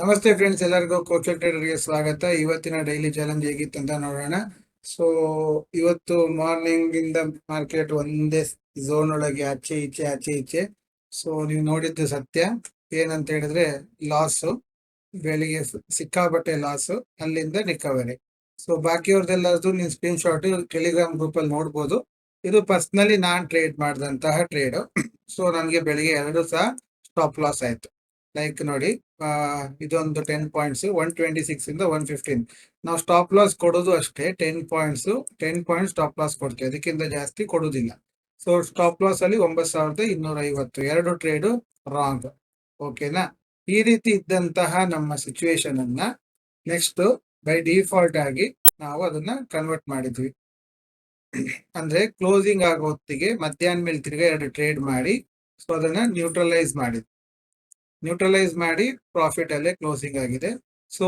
ನಮಸ್ತೆ ಫ್ರೆಂಡ್ಸ್ ಎಲ್ಲರಿಗೂ ಕೋಚಲ್ ಟ್ರೇಡರ್ಗೆ ಸ್ವಾಗತ. ಇವತ್ತಿನ ಡೈಲಿ ಚಾಲೆಂಜ್ ಅಂತ ನೋಡೋಣ. ಸೊ ಇವತ್ತು ಮಾರ್ನಿಂಗ್ ಇಂದ ಮಾರ್ಕೆಟ್ ಒಂದೇ ಝೋನ್ ಒಳಗೆ ಆಚೆ, ಈಚೆ ಆಚೆ, ಈಚೆ. ಸೊ ನೀವು ನೋಡಿದ್ದು ಸತ್ಯ. ಏನಂತ ಹೇಳಿದ್ರೆ ಲಾಸ್ ಬೆಳಿಗ್ಗೆ ಸಿಕ್ಕಾಪಟ್ಟೆ ಲಾಸ್ ಅಲ್ಲಿಂದ ರಿಕವರಿ ಸೊ ಬಾಕಿಯವ್ರದ್ದೆಲ್ಲರದು ನೀವು ಸ್ಕ್ರೀನ್ ಶಾಟ್ ಟೆಲಿಗ್ರಾಮ್ ಗ್ರೂಪ್ ಅಲ್ಲಿ ನೋಡ್ಬೋದು. ಇದು ಪರ್ಸನಲಿ ನಾನ್ ಟ್ರೇಡ್ ಮಾಡಿದಂತಹ ಟ್ರೇಡ್ ಸೊ ನನಗೆ ಬೆಳಿಗ್ಗೆ ಎರಡು ಸಹ ಸ್ಟಾಪ್ ಲಾಸ್ ಆಯ್ತು. ಲೈಕ್ ನೋಡಿ ಇದೊಂದು ten points one twenty six ಇಂದ ಒನ್ ಫಿಫ್ಟೀನ್ ನಾವು ಸ್ಟಾಪ್ ಲಾಸ್ ಕೊಡೋದು ಅಷ್ಟೇ ten points ten point stop loss ಕೊಡ್ತೀವಿ. ಅದಕ್ಕಿಂತ ಜಾಸ್ತಿ ಕೊಡೋದಿಲ್ಲ. ಸೊ ಸ್ಟಾಪ್ ಲಾಸ್ ಅಲ್ಲಿ ಒಂಬತ್ತು ಸಾವಿರದ ಇನ್ನೂರ ಐವತ್ತು ಎರಡು ಟ್ರೇಡು ರಾಂಗ್ ಓಕೆನಾ ಈ ರೀತಿ ಇದ್ದಂತಹ ನಮ್ಮ ಸಿಚುವೇಶನ್ ಅನ್ನ ನೆಕ್ಸ್ಟ್ ಬೈ ಡಿಫಾಲ್ಟ್ ಆಗಿ ನಾವು ಅದನ್ನ ಕನ್ವರ್ಟ್ ಮಾಡಿದ್ವಿ. ಅಂದ್ರೆ ಕ್ಲೋಸಿಂಗ್ ಆಗೋ ಹೊತ್ತಿಗೆ ಮಧ್ಯಾಹ್ನ ಮೇಲೆ ತಿರ್ಗಾ ಎರಡು ಟ್ರೇಡ್ ಮಾಡಿ ಸೊ ಅದನ್ನ ನ್ಯೂಟ್ರಲೈಸ್ ಮಾಡಿದ್ವಿ. ನ್ಯೂಟ್ರಲೈಸ್ ಮಾಡಿ ಪ್ರಾಫಿಟ್ ಅಲ್ಲೇ ಕ್ಲೋಸಿಂಗ್ ಆಗಿದೆ. ಸೊ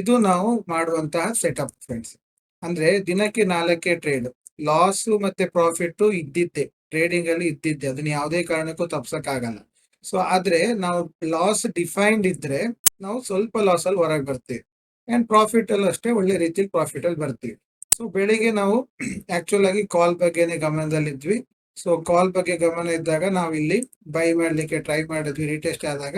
ಇದು ನಾವು ಮಾಡುವಂತಹ ಸೆಟಪ್ ಫ್ರೆಂಡ್ಸ್ ಅಂದ್ರೆ ದಿನಕ್ಕೆ ನಾಲ್ಕೇ ಟ್ರೇಡ್ ಲಾಸ್ ಮತ್ತೆ ಪ್ರಾಫಿಟ್ ಇದ್ದಿದ್ದೆ ಟ್ರೇಡಿಂಗ್ ಅಲ್ಲಿ ಇದ್ದಿದ್ದೆ, ಅದನ್ನ ಯಾವುದೇ ಕಾರಣಕ್ಕೂ ತಪ್ಸಕ್ ಆಗಲ್ಲ ಸೊ ಆದ್ರೆ ನಾವು ಲಾಸ್ ಡಿಫೈನ್ಡ್ ಇದ್ರೆ ನಾವು ಸ್ವಲ್ಪ ಲಾಸ್ ಅಲ್ಲಿ ಹೊರಗೆ ಬರ್ತೀವಿ. ಅಂಡ್ ಪ್ರಾಫಿಟ್ ಅಲ್ಲಿ ಅಷ್ಟೇ ಒಳ್ಳೆ ರೀತಿಯಲ್ಲಿ ಪ್ರಾಫಿಟ್ ಅಲ್ಲಿ ಬರ್ತೀವಿ. ಸೊ ಬೆಳಿಗ್ಗೆ ನಾವು ಆಕ್ಚುಲ್ ಆಗಿ ಕಾಲ್ ಬಗ್ಗೆನೆ ಗಮನದಲ್ಲಿದ್ವಿ. ಸೊ ಕಾಲ್ ಬಗ್ಗೆ ಗಮನ ಇದ್ದಾಗ ನಾವು ಇಲ್ಲಿ ಬೈ ಮಾಡಲಿಕ್ಕೆ ಟ್ರೈ ಮಾಡಿದ್ವಿ ರಿಟೆಸ್ಟ್ ಆದಾಗ.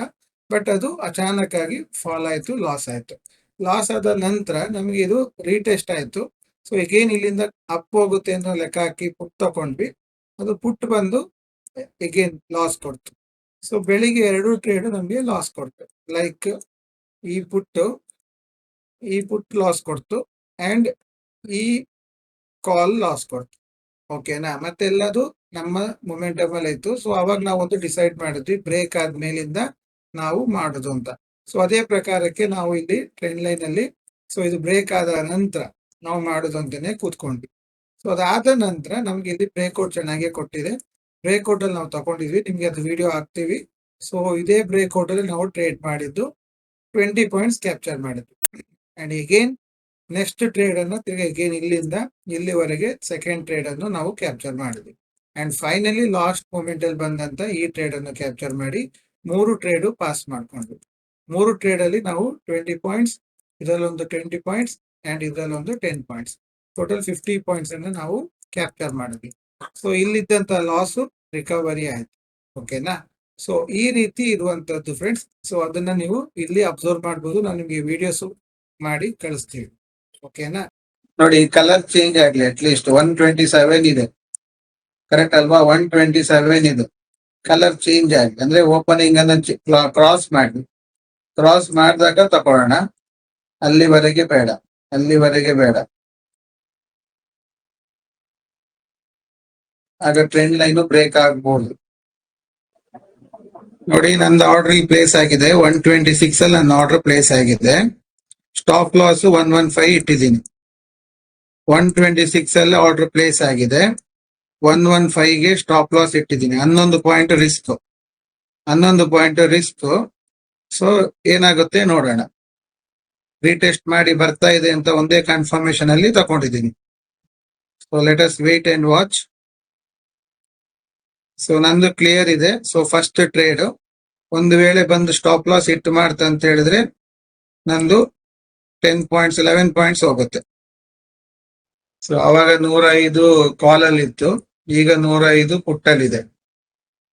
ಬಟ್ ಅದು ಅಚಾನಕ್ ಆಗಿ ಫಾಲ್ ಆಯ್ತು ಲಾಸ್ ಆಯ್ತು. ಲಾಸ್ ಆದ ನಂತರ ನಮಗೆ ಇದು ರೀಟೆಸ್ಟ್ ಆಯ್ತು. ಸೊ ಎಗೇನ್ ಇಲ್ಲಿಂದ ಅಪ್ ಹೋಗುತ್ತೆ ಅಂತ ಲೆಕ್ಕ ಹಾಕಿ ಪುಟ್ ತಗೊಂಡ್ವಿ. ಅದು ಪುಟ್ ಬಂದು ಎಗೇನ್ ಲಾಸ್ ಕೊಡ್ತು. ಸೊ ಬೆಳಿಗ್ಗೆ ಎರಡು ಟ್ರೇಡ್ ನಮಗೆ ಲಾಸ್ ಕೊಡ್ತು. ಲೈಕ್ ಈ ಪುಟ್ಟು ಈ ಪುಟ್ ಲಾಸ್ ಕೊಡ್ತು ಅಂಡ್ ಈ ಕಾಲ್ ಲಾಸ್ ಕೊಡ್ತು. ಓಕೆನಾ ಮತ್ತೆ ಎಲ್ಲದು ನಮ್ಮ ಮೊಮೆಂಟಮ್ ಅಲ್ಲಿ ಇತ್ತು. ಸೊ ಅವಾಗ ನಾವು ಒಂದು ಡಿಸೈಡ್ ಮಾಡಿದ್ವಿ ಬ್ರೇಕ್ ಆದ್ಮೇಲಿಂದ ನಾವು ಮಾಡುದು ಅಂತ. ಸೊ ಅದೇ ಪ್ರಕಾರಕ್ಕೆ ನಾವು ಇಲ್ಲಿ ಟ್ರೆಂಡ್ ಲೈನ್ ಅಲ್ಲಿ ಸೊ ಇದು ಬ್ರೇಕ್ ಆದ ನಂತರ ನಾವು ಮಾಡುದು ಅಂತಾನೆ ಕೂತ್ಕೊಂಡ್ವಿ. ಸೊ ಅದಾದ ನಂತರ ನಮ್ಗೆ ಇಲ್ಲಿ ಬ್ರೇಕ್ಔಟ್ ಚೆನ್ನಾಗಿ ಕೊಟ್ಟಿದೆ. ಬ್ರೇಕ್ಔಟ್ ಅಲ್ಲಿ ನಾವು ತಗೊಂಡಿದ್ವಿ. ನಿಮ್ಗೆ ಅದು ವಿಡಿಯೋ ಹಾಕ್ತಿವಿ. ಸೊ ಇದೇ ಬ್ರೇಕ್ಔಟ್ ಅಲ್ಲಿ ನಾವು ಟ್ರೇಡ್ ಮಾಡಿದ್ದು ಟ್ವೆಂಟಿ ಪಾಯಿಂಟ್ಸ್ ಕ್ಯಾಪ್ಚರ್ ಮಾಡಿದ್ವಿ. ಅಂಡ್ ಎಗೇನ್ ನೆಕ್ಸ್ಟ್ ಟ್ರೇಡ್ ಅನ್ನು ತಿರ್ಗಿ ಎಗೇನ್ ಇಲ್ಲಿಂದ ಇಲ್ಲಿವರೆಗೆ ಸೆಕೆಂಡ್ ಟ್ರೇಡ್ ಅನ್ನು ನಾವು ಕ್ಯಾಪ್ಚರ್ ಮಾಡಿದ್ವಿ. ಅಂಡ್ ಫೈನಲಿ ಲಾಸ್ಟ್ ಮೂಮೆಂಟ್ ಅಲ್ಲಿ ಬಂದಂತ ಈ ಟ್ರೇಡ್ ಅನ್ನು ಕ್ಯಾಪ್ಚರ್ ಮಾಡಿ ಮೂರು ಟ್ರೇಡ್ ಪಾಸ್ ಮಾಡ್ಕೊಂಡ್ವಿ ಮೂರು ಟ್ರೇಡ್ ಅಲ್ಲಿ ನಾವು ಟ್ವೆಂಟಿ ಪಾಯಿಂಟ್ಸ್ ಇದರಲ್ಲಿ ಒಂದು ಟ್ವೆಂಟಿ ಪಾಯಿಂಟ್ಸ್ ಅಂಡ್ ಇದರಲ್ಲಿ ಒಂದು ten points total fifty points ಅನ್ನು ನಾವು ಕ್ಯಾಪ್ಚರ್ ಮಾಡಿದ್ವಿ. ಸೊ ಇಲ್ಲಿದ್ದಂತ ಲಾಸ್ ರಿಕವರಿ ಆಯ್ತು. ಓಕೆನಾ ಸೊ ಈ ರೀತಿ ಇರುವಂತದ್ದು ಫ್ರೆಂಡ್ಸ್ ಸೊ ಅದನ್ನ ನೀವು ಇಲ್ಲಿ ಅಬ್ಸರ್ವ್ ಮಾಡ್ಬೋದು. ನಾನು ನಿಮಗೆ ವಿಡಿಯೋಸ್ ಮಾಡಿ ಕಳಿಸ್ತೀವಿ ಓಕೆನಾ ನೋಡಿ ಕಲರ್ ಚೇಂಜ್ ಆಗ್ಲಿ at least one twenty seven ಇದೆ. ಕರೆಕ್ಟ್ ಅಲ್ವಾ? ಒನ್ ಟ್ವೆಂಟಿ ಸೆವೆನ್ ಇದು. ಕಲರ್ ಚೇಂಜ್ ಆಗಿ, ಅಂದ್ರೆ ಓಪನಿಂಗ್ ಅನ್ನ ಕ್ರಾಸ್ ಮಾಡಿ. ಕ್ರಾಸ್ ಮಾಡಿದಾಗ ತಕೊಳ್ಳೋಣ. ಅಲ್ಲಿವರೆಗೆ ಬೇಡ. ಅಲ್ಲಿವರೆಗೆ ಬೇಡ. ಆಗ ಟ್ರೆಂಡ್ ಲೈನ್ ಬ್ರೇಕ್ ಆಗ್ಬಹುದು ನೋಡಿ, ನಂದು ಆರ್ಡರ್ ಪ್ಲೇಸ್ ಆಗಿದೆ. ಒನ್ ಟ್ವೆಂಟಿ ಸಿಕ್ಸ್ ಅಲ್ಲಿ ನನ್ನ ಆರ್ಡರ್ ಪ್ಲೇಸ್ ಆಗಿದೆ. Stop loss one one five ಇಟ್ಟಿದ್ದೀನಿ. ಒನ್ ಟ್ವೆಂಟಿ ಸಿಕ್ಸ್ ಅಲ್ಲಿ ಆರ್ಡರ್ ಪ್ಲೇಸ್ ಆಗಿದೆ. ಒನ್ ಒನ್ ಫೈವ್ಗೆ ಸ್ಟಾಪ್ ಲಾಸ್ ಇಟ್ಟಿದ್ದೀನಿ. ಹನ್ನೊಂದು ಪಾಯಿಂಟ್ ರಿಸ್ಕ್ ಹನ್ನೊಂದು ಪಾಯಿಂಟ್ ರಿಸ್ಕ್ ಸೊ ಏನಾಗುತ್ತೆ ನೋಡೋಣ. ರೀಟೆಸ್ಟ್ ಮಾಡಿ ಬರ್ತಾ ಇದೆ ಅಂತ ಒಂದೇ ಕನ್ಫರ್ಮೇಶನ್ ಅಲ್ಲಿ ತಗೊಂಡಿದ್ದೀನಿ. So let us wait and watch so ನಂದು ಕ್ಲಿಯರ್ ಇದೆ. ಸೊ ಫಸ್ಟ್ ಟ್ರೇಡ್ ಒಂದು ವೇಳೆ ಬಂದು ಸ್ಟಾಪ್ ಲಾಸ್ ಇಟ್ಟು ಮಾಡ್ತ ಅಂತ ಹೇಳಿದ್ರೆ ನಂದು ಟೆನ್ ಪಾಯಿಂಟ್ಸ್ ಲೆವೆನ್ ಪಾಯಿಂಟ್ಸ್ ಹೋಗುತ್ತೆ. ಸೊ ಅವಾಗ ನೂರ ಐದು ಕಾಲ್ ಅಲ್ಲಿ ಇತ್ತು. ಈಗ ನೂರ ಐದು ಪುಟ್ಟಲ್ಲಿದೆ.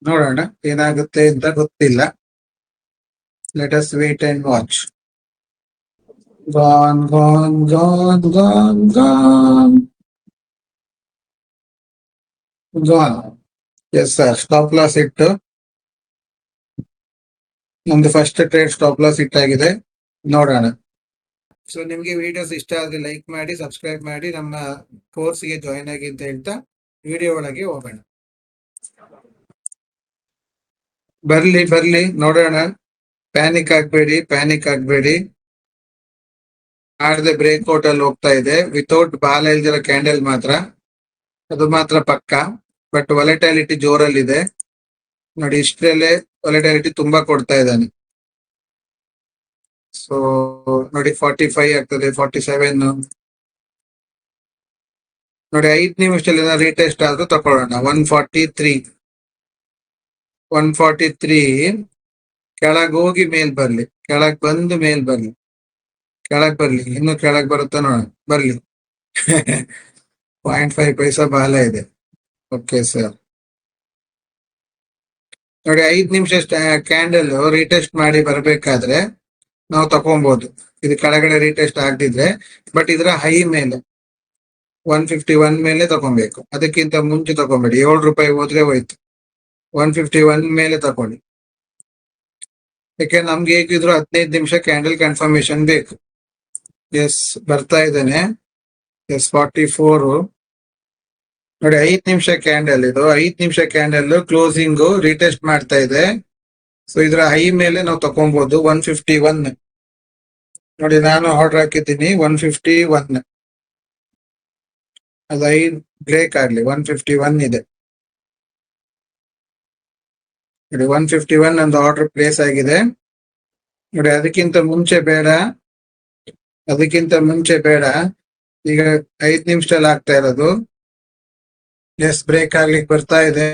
ನೋಡೋಣ ಏನಾಗುತ್ತೆ ಅಂತ ಗೊತ್ತಿಲ್ಲ. Let us wait and watch gone gone gone gone gone gone yes sir stop loss ಇಟ್ಟು ನಮ್ದು ಫಸ್ಟ್ ಟ್ರೇಡ್ ಸ್ಟಾಪ್ ಲಾಸ್ ಇಟ್ಟಾಗಿದೆ ನೋಡೋಣ. ಸೊ ನಿಮಗೆ ವಿಡಿಯೋಸ್ ಇಷ್ಟ ಆದರೆ ಲೈಕ್ ಮಾಡಿ ಸಬ್ಸ್ಕ್ರೈಬ್ ಮಾಡಿ, ನಮ್ಮ ಕೋರ್ಸ್ಗೆ ಜಾಯಿನ್ ಆಗಿ ಅಂತ ವಿಡಿಯೋ ಒಳಗೆ ಹೋಗೋಣ. ಬರ್ಲಿ ಬರ್ಲಿ, ನೋಡೋಣ. ಪ್ಯಾನಿಕ್ ಆಗ್ಬೇಡಿ ಪ್ಯಾನಿಕ್ ಆಗ್ಬೇಡಿ. ಆಡದೆ ಬ್ರೇಕ್ಔಟ್ ಅಲ್ಲಿ ಹೋಗ್ತಾ ಇದೆ. ವಿತೌಟ್ ಬಾಲ್ ಇಲ್ದಿರೋ ಕ್ಯಾಂಡಲ್ ಮಾತ್ರ. ಅದು ಮಾತ್ರ ಪಕ್ಕ. ಬಟ್ ಒಲೆಟಾಲಿಟಿ ಜೋರಲ್ಲಿದೆ. ನೋಡಿ, ಇಷ್ಟರಲ್ಲೇ ವಲೆಟಾಲಿಟಿ ತುಂಬಾ ಕೊಡ್ತಾ ಇದ್ದಾನೆ. ಸೊ ನೋಡಿ ಫಾರ್ಟಿ ಫೈವ್ ಆಗ್ತದೆ ಫಾರ್ಟಿ ಸೆವೆನ್ ನೋಡಿ, ಐದ್ ನಿಮಿಷದಲ್ಲಿ ರೀಟೆಸ್ಟ್ ಆದ್ರೂ ತಕೊಳ್ಳೋಣ. One forty three one forty three ಕೆಳಗ್ ಹೋಗಿ ಮೇಲ್ ಬರ್ಲಿ. ಕೆಳಗ್ ಬಂದು ಮೇಲ್ ಬರ್ಲಿ. ಕೆಳಗ್ ಬರ್ಲಿ. ಇನ್ನು ಕೆಳಗ್ ಬರುತ್ತಾ ನೋಡ ಬರ್ಲಿ. ಪಾಯಿಂಟ್ ಫೈವ್ ಪೈಸಾ ಬಾಲ ಇದೆ. ಓಕೆ ಸರ್ ನೋಡಿ, ಐದು ನಿಮಿಷ ಕ್ಯಾಂಡಲ್ ರೀಟೆಸ್ಟ್ ಮಾಡಿ ಬರ್ಬೇಕಾದ್ರೆ ನಾವು ತಕೊಬಹುದು ಇದು ಕೆಳಗಡೆ ರೀಟೆಸ್ಟ್ ಆಗ್ತಿದ್ರೆ ಬಟ್ ಇದ್ರ ಹೈ ಮೇಲೆ. ಒನ್ ಫಿಫ್ಟಿ ಒನ್ ಮೇಲೆ ತಗೊಬೇಕು ಅದಕ್ಕಿಂತ ಮುಂಚೆ ತಗೊಬೇಡಿ ಏಳು ರೂಪಾಯಿ ಹೋದ್ರೆ ಹೋಯ್ತು. ಒನ್ ಫಿಫ್ಟಿ ಒನ್ ಮೇಲೆ ತಕೊಳ್ಳಿ. ಯಾಕೆ, ನಮ್ಗೆ ಹೇಗಿದ್ರು ಹದಿನೈದು ನಿಮಿಷ ಕ್ಯಾಂಡಲ್ ಕನ್ಫರ್ಮೇಶನ್ ಬೇಕು. ಎಸ್ ಬರ್ತಾ ಇದ್ದೇನೆ. ಎಸ್ ಫಾರ್ಟಿ ಫೋರ್ ನೋಡಿ, ಐದು ನಿಮಿಷ ಕ್ಯಾಂಡಲ್ ಇದು. ಐದು ನಿಮಿಷ ಕ್ಯಾಂಡಲ್ ಕ್ಲೋಸಿಂಗ್ ರೀಟೆಸ್ಟ್ ಮಾಡ್ತಾ ಇದೆ. ಸೊ ಇದ್ರ ಹೈ ಮೇಲೆ ನಾವು ತಗೊಬಹುದು ಒನ್ ಫಿಫ್ಟಿ ಒನ್ ನೋಡಿ, ನಾನು ಆರ್ಡರ್ ಹಾಕಿದ್ದೀನಿ ಒನ್ ಫಿಫ್ಟಿ ಒನ್ ಅದು ಬ್ರೇಕ್ ಆಗಲಿ ಒನ್ ಫಿಫ್ಟಿ ಒನ್ ಇದೆ. ನೋಡಿ ಒನ್ ಫಿಫ್ಟಿ ಒನ್ ಒಂದು ಆರ್ಡರ್ ಪ್ಲೇಸ್ ಆಗಿದೆ. ನೋಡಿ, ಅದಕ್ಕಿಂತ ಮುಂಚೆ ಬೇಡ, ಅದಕ್ಕಿಂತ ಮುಂಚೆ ಬೇಡ. ಈಗ ಐದು ನಿಮಿಷದಲ್ಲಿ ಆಗ್ತಾ ಇರೋದು. ಎಸ್ ಬ್ರೇಕ್ ಆಗ್ಲಿಕ್ಕೆ ಬರ್ತಾ ಇದೆ.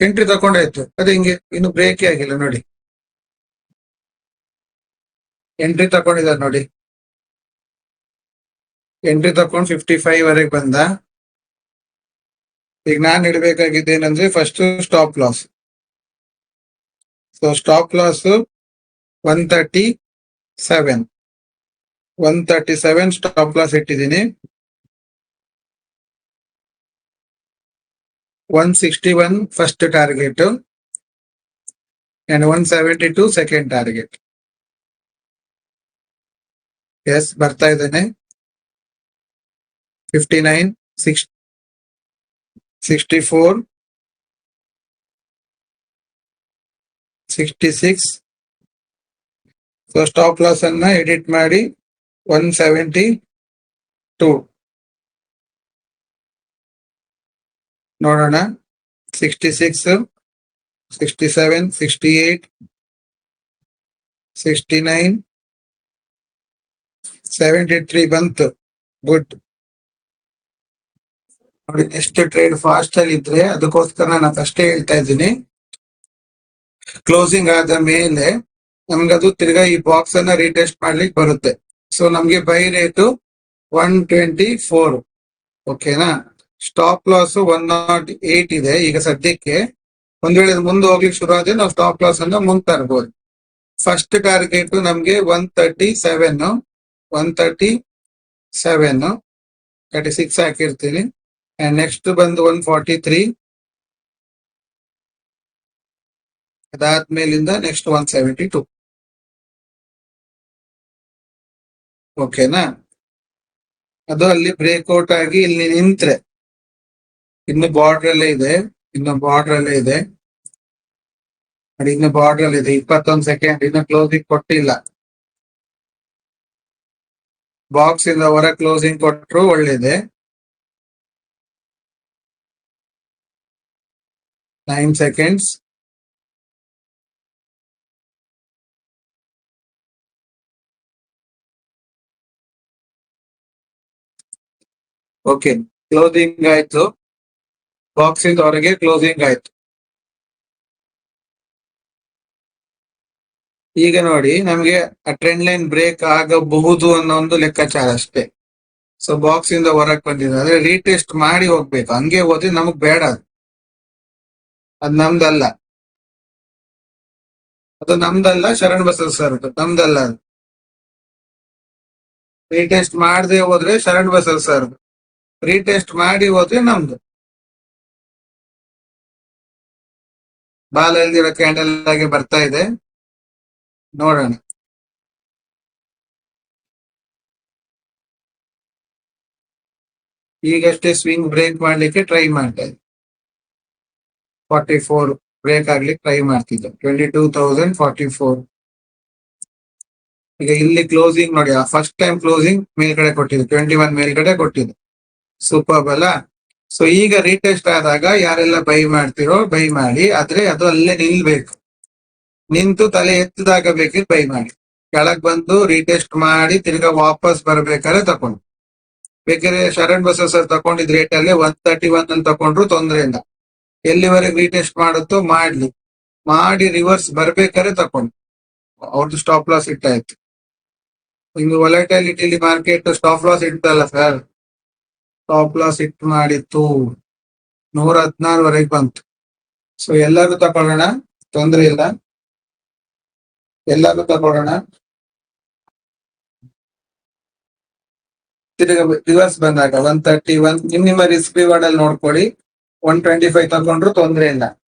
ಎಂಟ್ರಿ ತಕೊಂಡಾಯ್ತು ಅದು ಹಿಂಗೆ, ಇನ್ನು ಬ್ರೇಕೇ ಆಗಿಲ್ಲ, ನೋಡಿ. ಎಂಟ್ರಿ ತಕೊಂಡಿದ್ದಾರೆ ನೋಡಿ. ಎಂಟ್ರಿ ತಕೊಂಡ್ ಫಿಫ್ಟಿ ಫೈವ್ ವರೆಗೆ ಬಂದ. ಈಗ ನಾನ್ ಇಡಬೇಕಾಗಿದ್ದೇನಂದ್ರೆ first stop loss so stop loss one thirty seven one thirty seven stop loss ಇಟ್ಟಿದ್ದೀನಿ. One sixty one first target and one seventy two second target yes ಬರ್ತಾ ಇದ್ದೇನೆ. Fifty nine six sixty four sixty six so stop loss ಅನ್ನ edit ಮಾಡಿ one seventy two ನೋಡೋಣ sixty six sixty seven sixty eight sixty nine seventy three ಬಂತು good ನೋಡಿ next trade fast ಅಲ್ಲಿ ಇದ್ರೆ ಅದಕ್ಕೋಸ್ಕರ ನಾನು ಫಸ್ಟೇ ಹೇಳ್ತಾ ಇದ್ದೀನಿ. ಕ್ಲೋಸಿಂಗ್ ಆದ ಮೇಲೆ ನಮ್ಗದು ತಿರ್ಗಾ ಈ ಬಾಕ್ಸ್ ಅನ್ನ ರೀಟೆಸ್ಟ್ ಮಾಡ್ಲಿಕ್ಕೆ ಬರುತ್ತೆ. ಸೊ ನಮ್ಗೆ buy rate one twenty four ಓಕೆನಾ stop loss one nought eight ಇದೆ. ಈಗ ಸದ್ಯಕ್ಕೆ ಒಂದ್ ವೇಳೆ ಮುಂದೆ ಹೋಗ್ಲಿಕ್ಕೆ ಶುರು ಆದ್ರೆ ನಾವು ಸ್ಟಾಪ್ ಲಾಸ್ ಅನ್ನ ಮುಂದೆ ತರ್ಬೋದು. ಫಸ್ಟ್ ಟಾರ್ಗೆಟ್ ನಮ್ಗೆ one thirty seven one thirty seven thirty six ಹಾಕಿರ್ತೀನಿ. ನೆಕ್ಸ್ಟ್ ಬಂದು ಒನ್ ಫಾರ್ಟಿ ತ್ರೀ ಅದಾದ್ಮೇಲಿಂದ ನೆಕ್ಸ್ಟ್ ಒನ್ ಸೆವೆಂಟಿ ಟು ಓಕೆನಾ ಅದು ಅಲ್ಲಿ ಬ್ರೇಕ್ಔಟ್ ಆಗಿ ಇಲ್ಲಿ ನಿಂತ್ರೆ. ಇನ್ನು ಬಾರ್ಡರ್ ಅಲ್ಲೇ ಇದೆ. ಇನ್ನು ಬಾರ್ಡರ್ ಅಲ್ಲೇ ಇದೆ. ಇನ್ನು ಬಾರ್ಡರ್ ಅಲ್ಲಿ ಇದೆ. ಇಪ್ಪತ್ತೊಂದು ಸೆಕೆಂಡ್ ಇನ್ನು ಕ್ಲೋಸಿಂಗ್ ಕೊಟ್ಟಿಲ್ಲ. ಬಾಕ್ಸ್ ಇಂದ ಹೊರ ಕ್ಲೋಸಿಂಗ್ ಕೊಟ್ಟರು ಒಳ್ಳೇದೆ. ನೈನ್ ಸೆಕೆಂಡ್ಸ್ ಓಕೆ ಕ್ಲೋಸಿಂಗ್ ಆಯ್ತು. ಬಾಕ್ಸ್ ಹೊರಗೆ ಕ್ಲೋಸಿಂಗ್ ಆಯ್ತು. ಈಗ ನೋಡಿ, ನಮಗೆ ಟ್ರೆಂಡ್ ಲೈನ್ ಬ್ರೇಕ್ ಆಗಬಹುದು ಅನ್ನೋ ಒಂದು ಲೆಕ್ಕಾಚಾರ ಅಷ್ಟೇ. ಸೊ ಬಾಕ್ಸ್ ಇಂದ ಹೊರಗೆ ಬಂದಿದೆ ಅಂದ್ರೆ ರೀಟೆಸ್ಟ್ ಮಾಡಿ ಹೋಗ್ಬೇಕು. ಹಂಗೆ ಹೋದ್ರೆ ನಮಗ್ ಬೇಡ ಅದು. ಅದ್ ನಮ್ದಲ್ಲ. ಅದು ನಮ್ದಲ್ಲ, ಶರಣ್ ಬಸವ ಸರ್ ನಮ್ದಲ್ಲ ಅದು. ರೀಟೆಸ್ಟ್ ಮಾಡದೆ ಹೋದ್ರೆ ಶರಣ್ ಬಸವ ಸರ್ ರೀಟೆಸ್ಟ್ ಮಾಡಿ ಹೋದ್ರೆ ನಮ್ದು. ಬಾಲ ಎಲ್ದಿರೋ ಕ್ಯಾಂಡಲ್ ಆಗಿ ಬರ್ತಾ ಇದೆ. ನೋಡೋಣ. ಈಗಷ್ಟೇ ಸ್ವಿಂಗ್ ಬ್ರೇಕ್ ಮಾಡ್ಲಿಕ್ಕೆ ಟ್ರೈ ಮಾಡ್ತಾ ಇದ್ದೆ. ಫಾರ್ಟಿ ಫೋರ್ ಬ್ರೇಕ್ ಟ್ರೈ ಮಾಡ್ತಿದ್ದೆ. Twenty two thousand forty four ಈಗ ಇಲ್ಲಿ ಕ್ಲೋಸಿಂಗ್ ನೋಡಿ ಫಸ್ಟ್ ಟೈಮ್ ಕ್ಲೋಸಿಂಗ್ ಮೇಲ್ಗಡೆ ಕೊಟ್ಟಿದೆ. ಟ್ವೆಂಟಿ ಒನ್ ಮೇಲ್ಗಡೆ ಕೊಟ್ಟಿದೆ. ಸೂಪರ್ ಅಲ್ಲ? ಸೊ ಈಗ ರೀಟೆಸ್ಟ್ ಆದಾಗ ಯಾರೆಲ್ಲ ಬೈ ಮಾಡ್ತಿರೋ ಬೈ ಮಾಡಿ, ಆದ್ರೆ ಅದು ಅಲ್ಲೇ ನಿಲ್ಬೇಕು. ನಿಂತು ತಲೆ ಎತ್ತದಾಗ ಬೇಕಿದ್ರೆ ಬೈ ಮಾಡಿ. ಕೆಳಗ್ ಬಂದು ರೀಟೆಸ್ಟ್ ಮಾಡಿ ತಿರ್ಗಾ ವಾಪಸ್ ಬರ್ಬೇಕಾದ್ರೆ ತಕೊಂಡು. ಬೇಕಾದ್ರೆ ಶರಣ್ ಬಸವ ಸರ್ ತಕೊಂಡಿದ್ ರೇಟ್ ಅಲ್ಲಿ ಒನ್ ತರ್ಟಿ ಒನ್ ಅಲ್ಲಿ ತಕೊಂಡ್ರು ತೊಂದ್ರೆ ಇಲ್ಲ ಎಲ್ಲಿವರೆಗೆ ರೀಟೆಸ್ಟ್ ಮಾಡುತ್ತೋ ಮಾಡ್ಲಿ. ಮಾಡಿ ರಿವರ್ಸ್ ಬರ್ಬೇಕಾದ್ರೆ ತಕೊಂಡು. ಅವ್ರದ್ದು ಸ್ಟಾಪ್ ಲಾಸ್ ಇಟ್ಟಾಯ್ತು. ಇನ್ನು ವೊಲಟೈಲಿಟಿ ಮಾರ್ಕೆಟ್ ಸ್ಟಾಪ್ ಲಾಸ್ ಇಟ್ಟಲ್ಲ ಸರ್ ಸ್ಟಾಪ್ ಲಾಸ್ ಇಟ್ಟು ಮಾಡಿತ್ತು. ನೂರ ಹದಿನಾರವರೆಗೆ ಬಂತು. ಸೊ ಎಲ್ಲರೂ ತಗೊಳ್ಳೋಣ? ತೊಂದ್ರೆ ಇಲ್ಲ. ಎಲ್ಲರೂ ತಗೊಳ್ಳೋಣ? ತಿರ್ಗ ರಿವರ್ಸ್ ಬಂದಾಗ ಒನ್ ತರ್ಟಿ ಒನ್ ನಿಮ್ ನಿಮ್ಮ ರಿಸ್ಕ್ ರಿವಾರ್ಡ್ ಅಲ್ಲಿ ನೋಡ್ಕೊಳ್ಳಿ. ಒನ್ ಟ್ವೆಂಟಿ ಫೈವ್ ತಗೊಂಡ್ರು ತೊಂದ್ರೆ ಇಲ್ಲ